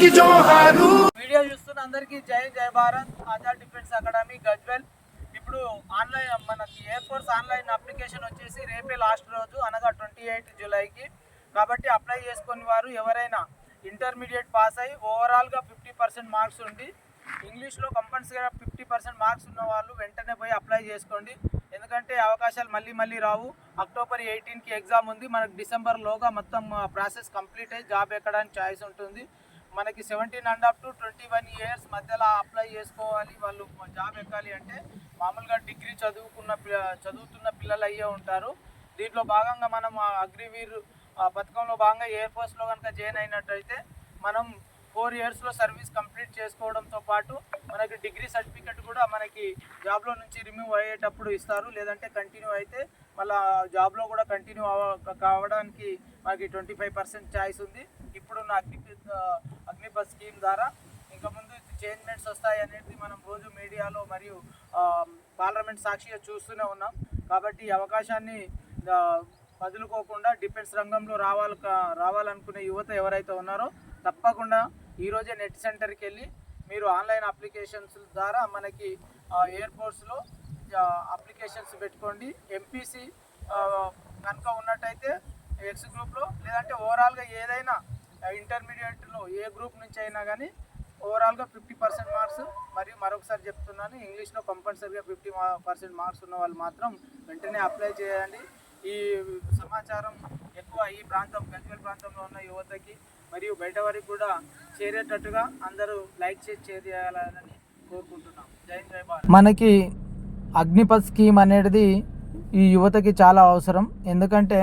Video చూస్తున్న అందరికీ జై జై Bharat. Azad defence academy Gajwel. ఇప్పుడు ఆన్లైన్ మనకి ఎయిర్ ఫోర్స్ ఆన్లైన్ అప్లికేషన్ వచ్చేసి రేపే లాస్ట్ రోజు అనగా ట్వంటీ ఎయిత్ జూలైకి. కాబట్టి అప్లై చేసుకుని వారు ఎవరైనా ఇంటర్మీడియట్ పాస్ అయ్యి ఓవరాల్గా ఫిఫ్టీ పర్సెంట్ మార్క్స్ ఉండి ఇంగ్లీష్లో కంపల్సరీగా ఫిఫ్టీ పర్సెంట్ మార్క్స్ ఉన్న వాళ్ళు వెంటనే పోయి అప్లై చేసుకోండి. ఎందుకంటే అవకాశాలు మళ్ళీ మళ్ళీ రావు. అక్టోబర్ ఎయిటీన్కి ఎగ్జామ్ ఉంది. మనకు డిసెంబర్లోగా మొత్తం ప్రాసెస్ కంప్లీట్ అయ్యి జాబ్ ఎక్కడానికి ఛాయిస్ ఉంటుంది. మనకి seventeen and up to twenty one years మధ్యలో అప్లై చేసుకోవాలి వాళ్ళు జాబ్ ఎక్కాలి అంటే మామూలుగా డిగ్రీ చదువుకున్న పి- చదువుతున్న పిల్లలు అయ్యే ఉంటారు. దీంట్లో భాగంగా మనం అగ్రివీర్ ఆ పథకంలో భాగంగా ఎయిర్ ఫోర్స్లో కనుక జాయిన్ అయినట్టయితే మనం ఫోర్ ఇయర్స్లో సర్వీస్ కంప్లీట్ చేసుకోవడంతో పాటు మనకి డిగ్రీ సర్టిఫికెట్ కూడా మనకి జాబ్లో నుంచి రిమూవ్ అయ్యేటప్పుడు ఇస్తారు. లేదంటే కంటిన్యూ అయితే మళ్ళీ జాబ్లో కూడా కంటిన్యూ కావడానికి మనకి ట్వంటీ ఫైవ్ పర్సెంట్ ఛాయిస్ ఉంది. ఇప్పుడున్న అగ్ని అగ్నిపథ్ స్కీమ్ ద్వారా ఇంకా ముందు చేంజ్మెంట్స్ వస్తాయి అనేది మనం రోజు మీడియాలో మరియు పార్లమెంట్ సాక్షిగా చూస్తూనే ఉన్నాం. కాబట్టి ఈ అవకాశాన్ని వదులుకోకుండా డిఫెన్స్ రంగంలో రావాలి రావాలనుకునే యువత ఎవరైతే ఉన్నారో తప్పకుండా ఈరోజే నెట్ సెంటర్కి వెళ్ళి మీరు ఆన్లైన్ అప్లికేషన్స్ ద్వారా మనకి ఎయిర్ ఫోర్స్లో అప్లికేషన్స్ పెట్టుకోండి. ఎంపీసీ కనుక ఉన్నట్టయితే ఎక్స్ గ్రూప్లో లేదంటే ఓవరాల్గా ఏదైనా ఇంటర్మీడియట్లో ఏ గ్రూప్ నుంచి అయినా కానీ ఓవరాల్గా ఫిఫ్టీ పర్సెంట్ మార్క్స్ మరియు మరొకసారి చెప్తున్నాను ఇంగ్లీష్లో కంపల్సరీగా ఫిఫ్టీ పర్సెంట్ మార్క్స్ ఉన్న వాళ్ళు మాత్రం వెంటనే అప్లై చేయండి. ఈ సమాచారం ఎక్కువ ఈ ప్రాంతం గజ్వేల్ ప్రాంతంలో ఉన్న యువతకి మరియు బయట వారికి కూడా చేరేటట్టుగా అందరూ లైక్ చేసి చేయాలని కోరుకుంటున్నాం. జై జై మనకి అగ్నిపథ్ స్కీమ్ అనేది ఈ యువతకి చాలా అవసరం. ఎందుకంటే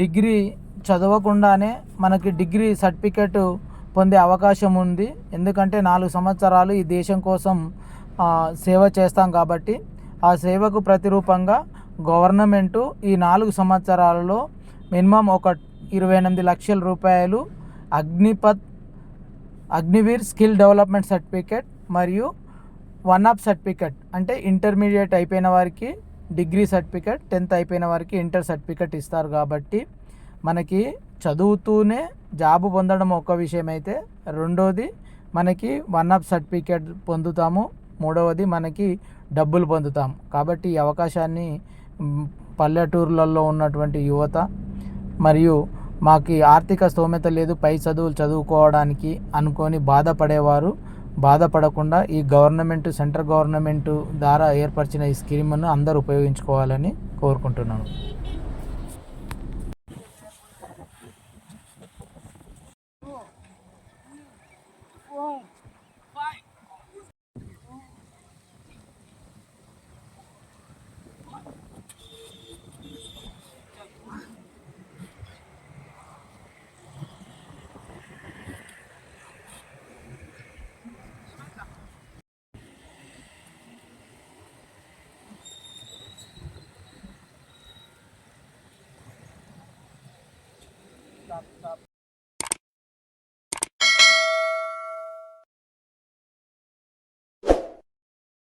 డిగ్రీ చదవకుండానే మనకి డిగ్రీ సర్టిఫికెట్ పొందే అవకాశం ఉంది. ఎందుకంటే నాలుగు సంవత్సరాలు ఈ దేశం కోసం సేవ చేస్తాం కాబట్టి ఆ సేవకు ప్రతిరూపంగా గవర్నమెంటు ఈ నాలుగు సంవత్సరాలలో మినిమం ఒక ఇరవై ఎనిమిది లక్షల రూపాయలు Agnipath Agniveer skill development certificate మరియు వన్ ఆఫ్ సర్టిఫికేట్ అంటే ఇంటర్మీడియట్ అయిపోయిన వారికి డిగ్రీ సర్టిఫికేట్ టెన్త్ అయిపోయిన వారికి ఇంటర్ సర్టిఫికేట్ ఇస్తారు కాబట్టి మనకి చదువుతూనే జాబు పొందడం ఒక విషయం అయితే. రెండోది మనకి వన్ ఆఫ్ సర్టిఫికేట్ పొందుతాము. మూడవది మనకి డబ్బులు పొందుతాము. కాబట్టి ఈ అవకాశాన్ని పల్లెటూర్లలో ఉన్నటువంటి యువత మరియు మాకు ఆర్థిక స్తోమత లేదు పై చదువులు చదువుకోవడానికి అనుకొని బాధపడేవారు. బాధపడకుండా ఈ గవర్నమెంట్ సెంట్రల్ గవర్నమెంట్ ద్వారా ఏర్పరిచిన ఈ స్కీమ్ను అందరూ ఉపయోగించుకోవాలని కోరుకుంటున్నాను. stop, stop.